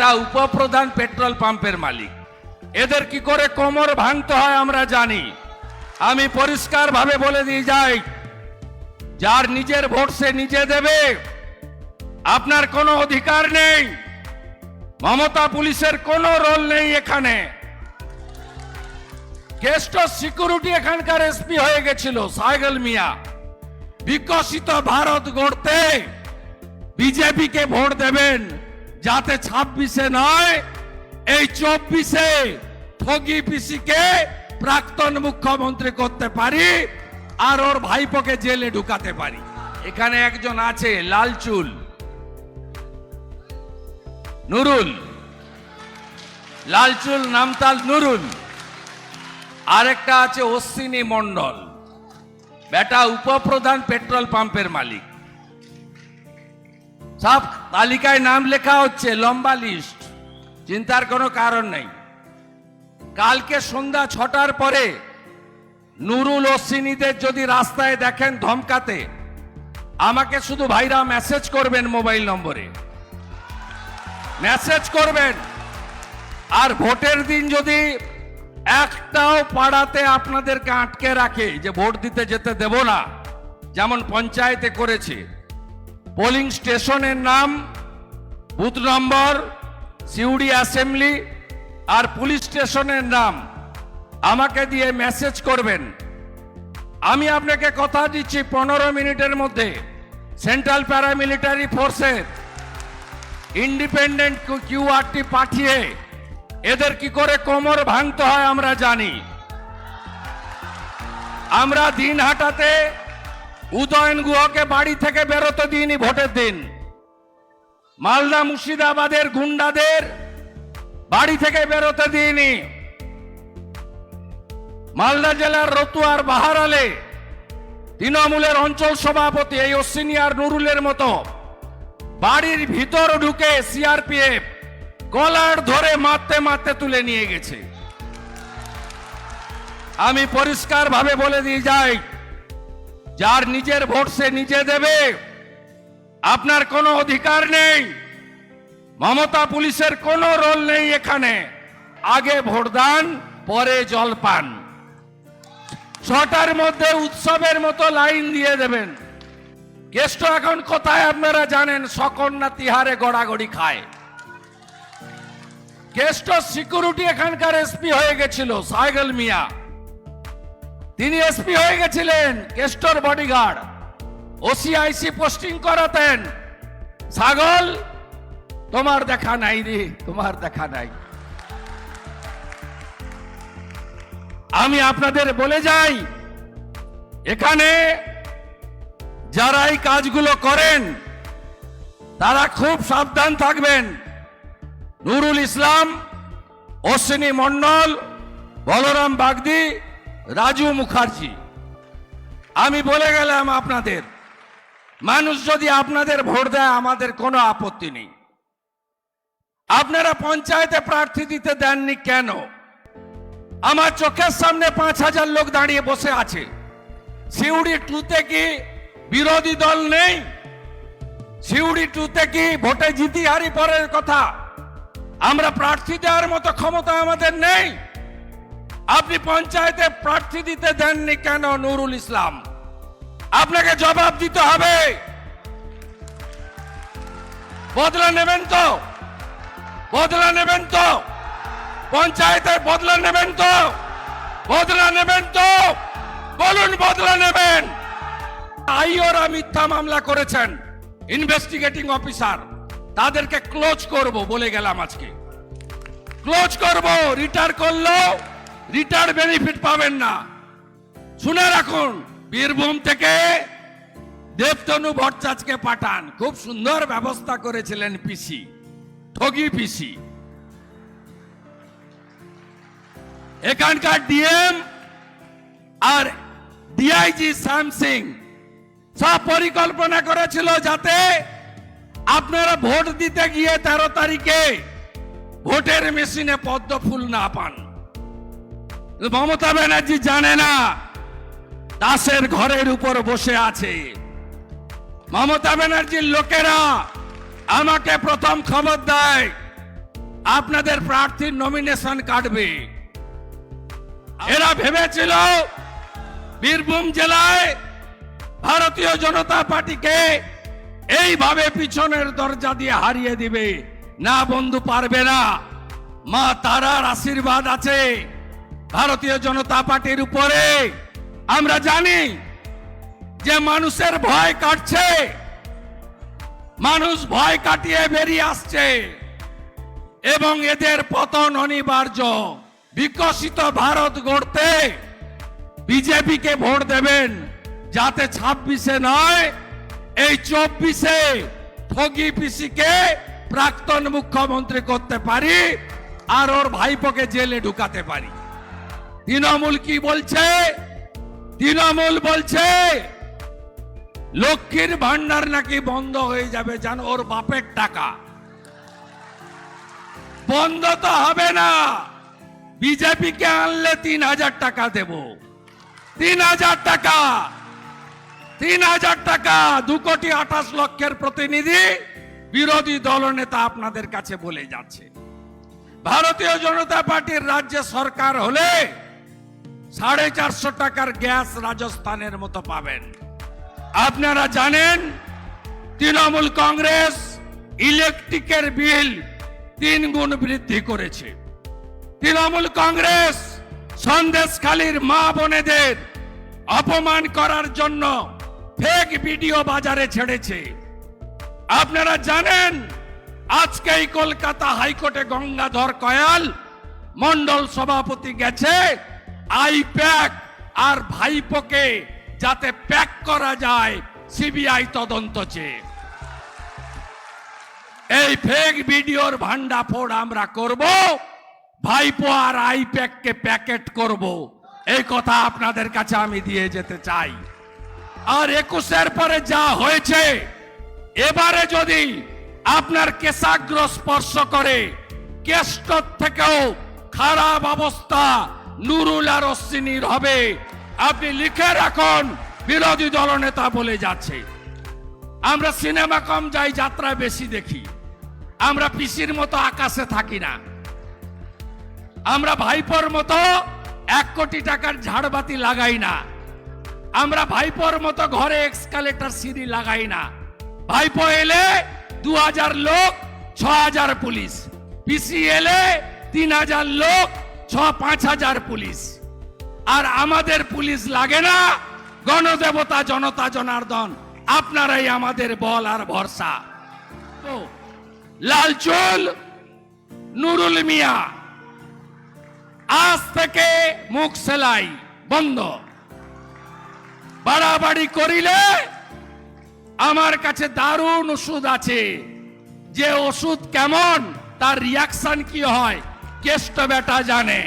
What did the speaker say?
বেটা উপপ্রধান পেট্রোল পাম্পের মালিক। এদের কি করে কোমর ভাঙতে হয় আমরা জানি। আমি পরিষ্কার ভাবে বলে দিয়ে যাই, যার নিজের ভোট সে নিজে দেবে। আপনার কোনো অধিকার নেই। মমতা পুলিশের কোনো রোল নেই এখানে। গেস্ট সিকিউরিটি এখানকার এসপি হয়ে গেছিল সাইগল মিয়া। বিকশিত ভারত গড়তে বিজেপিকে ভোট দেবেন। যাতে ছাব্বিশে নয়, এই চব্বিশে ঠগি পিসিকে প্রাক্তন মুখ্যমন্ত্রী করতে পারি আর ওর ভাইপোকে জেলে ঢুকাতে পারি। এখানে একজন আছে, লালচুল। নুরুল। লালচুল নামতাল নুরুল। আরেকটা আছে অশ্বিনী মণ্ডল। বেটা উপপ্রধান পেট্রোল পাম্পের মালিক। সব তালিকায় নাম লেখা হচ্ছে, লম্বা লিস্ট চিন্তার কোনো কারণ নেই। কালকে সন্ধ্যা ছটার পরে নুরুল অশ্বিনীদের যদি রাস্তায় দেখেন ধমকাতে, আমাকে শুধু ভাইরা মেসেজ করবেন মোবাইল নম্বরে। মেসেজ করবেন। আর ভোটের দিন যদি একটাও পাড়াতে আপনাদেরকে আটকে রাখে, যে ভোট দিতে যেতে দেব না, যেমন পঞ্চায়েতে করেছে পোলিং স্টেশনের নাম, বুথ নম্বর, সিউড়ি অ্যাসেম্বলি আর পুলিশ স্টেশনের নাম। আমাকে দিয়ে মেসেজ করবেন। আমি আপনাকে কথা দিচ্ছি পনেরো মিনিটের মধ্যে। সেন্ট্রাল প্যারামিলিটারি ফোর্সের ইন্ডিপেন্ডেন্ট কিউআরটি পাঠিয়ে এদের কি করে কোমর ভাঙতে হয় আমরা জানি। আমরা দিন হাটাতে উদয়ন গুহকে বাড়ি থেকে বেরোতে দিইনি ভোটের দিন। মালদা মুর্শিদাবাদের গুন্ডাদের বাড়ি থেকে বেরোতে দিইনি। মালদা জেলার রতুয়ার বাহারালে তৃণমূলের অঞ্চল সভাপতি এই অশ্বিনিয়ার নুরুলের মতো বাড়ির ভিতর ঢুকে সিআরপিএফ কলার ধরে মারতে মারতে তুলে নিয়ে গেছে। আমি পরিষ্কার ভাবে বলে দিয়ে যাই যার নিজের ভোট সে নিজে দেবে। আপনার কোনো অধিকার নেই। মমতা পুলিশের কোনো রোল নেই এখানে। আগে ভোট দান, পরে জল পান। ছটার মধ্যে উৎসবের মতো লাইন দিয়ে দেবেন। কেষ্ট এখন কোথায় আপনারা জানেন? সকন্যা তিহারে গড়াগড়ি খায়। কেষ্ট সিকিউরিটি এখানকার এসপি হয়ে গেছিল, সাইগল মিয়া। তিনি এসপি হয়ে গেছিলেন কেষ্টর বডিগার্ড ওসিআইসি পোস্টিং করাতেন। ছাগল, তোমার দেখা নাই রে, তোমার দেখা নাই। আমি আপনাদের বলে যাই, এখানে যারা এই কাজগুলো করেন, তারা খুব সাবধান থাকবেন। নুরুল ইসলাম, অশ্বিনী মণ্ডল, বলরাম বাগদি রাজু মুখার্জি, আমি বলে গেলাম আপনাদের, মানুষ যদি আপনাদের ভোট দেয়, আমাদের কোনো আপত্তি নেই। আপনারা পঞ্চায়েতে প্রার্থী দিতে দেননি কেন? আমার চোখের সামনে পাঁচ হাজার লোক দাঁড়িয়ে বসে আছে। সিউড়ি টুতে কি বিরোধী দল নেই? সিউড়ি টুতে কি ভোটে জিতি হারি পরের কথা? আমরা প্রার্থী দেওয়ার মতো ক্ষমতা আমাদের নেই? আপনি পঞ্চায়েতে প্রার্থী দিতে দেননি কেন নুরুল ইসলাম? আপনাকে জবাব দিতে হবে। বদলা নেবেন তো। বদলা নেবেন তো। পঞ্চায়েতের বদলা নেবেন তো। বদলা নেবেন তো। বলুন বদলা নেবেন। আইওরা মিথ্যা মামলা করেছেন। ইনভেস্টিগেটিং অফিসার তাদেরকে ক্লোজ করব বলে গেলাম আজকে। ক্লোজ করব রিটায়ার করলেও রিটায়ার বেনিফিট পাবেন না। শুনে রাখুন, বীরভূম থেকে দেবতনু ভট্টাচার্যকে পাঠান। খুব সুন্দর ব্যবস্থা করেছিলেন পিসি, ঠগি পিসি। এখানকার ডিএম আর ডিআইজি শ্যাম সিং সব পরিকল্পনা করেছিল যাতে আপনারা ভোট দিতে গিয়ে তেরো তারিখে ভোটের মেশিনে পদ্ম ফুল না পান। মমতা ব্যানার্জি জানে না দাসের ঘরের উপর বসে আছে। মমতা ব্যানার্জির লোকেরা আমাকে প্রথম খবর দেয়, আপনাদের প্রার্থীর নমিনেশন কাটবে। এরা ভেবেছিল বীরভূম জেলায় ভারতীয় জনতা পার্টিকে এইভাবে পিছনের দরজা দিয়ে হারিয়ে দিবে। না, বন্ধু, পারবে না। মা, তারার আশীর্বাদ আছে। ভারতীয় জনতা পার্টির উপরে। আমরা জানি যে মানুষের ভয় কাটছে। মানুষ ভয় কাটিয়ে বেরিয়ে আসছে। এবং এদের পতন অনিবার্য। বিকশিত ভারত গড়তে বিজেপিকে ভোট দেবেন। যাতে ছাব্বিশে নয়, এই চব্বিশে ঠগি পিসিকে প্রাক্তন মুখ্যমন্ত্রী করতে পারি আর ওর ভাইপোকে জেলে ঢুকাতে পারি। তৃণমূল কি বলছে? তৃণমূল বলছে, লক্ষ্মীর ভান্ডার নাকি বন্ধ হয়ে যাবে জানো, ওর বাপের টাকা। বন্ধ তো হবে না। বিজেপিকে আনলে তিন হাজার টাকা দেব। তিন হাজার টাকা। তিন হাজার টাকা, দু কোটি আঠাশ লক্ষের প্রতিনিধি বিরোধী দলনেতা আপনাদের কাছে বলে যাচ্ছে। ভারতীয় জনতা পার্টির রাজ্যে সরকার হলে সাড়ে চারশো টাকার গ্যাস রাজস্থানের মতো পাবেন। আপনারা জানেন, তৃণমূল কংগ্রেস ইলেকট্রিকের বিল তিন গুণ বৃদ্ধি করেছে। তৃণমূল কংগ্রেস সন্দেশখালীর মা বোনেদের অপমান করার জন্য ফেক ভিডিও বাজারে ছেড়েছে। আপনারা জানেন, আজকেই কলকাতা হাইকোর্টে গঙ্গাধর কয়াল মন্ডল সভাপতি গেছে আই প্যাক আর ভাইপোকে যাতে প্যাক করা যায় সিবিআই তদন্ত চেয়ে। এই ফেক ভিডিওর ভান্ডাফোড় আমরা করব, ভাইপো আর আই প্যাককে প্যাকেট করব। এই কথা আপনাদের কাছে আমি দিয়ে যেতে চাই। আর একুশের পরে যা হয়েছে, এবারে যদি আপনার কেশাগ্র স্পর্শ করে কেষ্ট থেকেও খারাপ অবস্থা নুরুল আর অশ্বিনীর হবে। আপনি লিখে রাখুন, বিরোধী দলনেতা বলে যাচ্ছে। আমরা সিনেমা কম যাই যাত্রা বেশি দেখি। আমরা পিসির মতো আকাশে থাকি না। আমরা ভাইপোর মতো এক কোটি টাকার ঝাড়বাতি লাগাই না। আমরা ভাইপোর মতো ঘরে এক্সকালেটার সিঁড়ি লাগাই না। ভাইপো এলে দু হাজার লোক ছ হাজার পুলিশ। পিসি এলে তিন হাজার লোক ছ পাঁচ হাজার পুলিশ। আর আমাদের পুলিশ লাগে না গণদেবতা জনতা জনার্দন। আপনারাই আমাদের বল আর ভরসা। তো লালচুল নুরুল মিয়া, আজ থেকে মুখ সেলাই বন্ধ। বাড়াবাড়ি করিলে আমার কাছে দারুণ ওষুধ আছে। যে ওষুধ কেমন, তার রিয়াকশন কি হয়? কেষ্ট বেটা জানে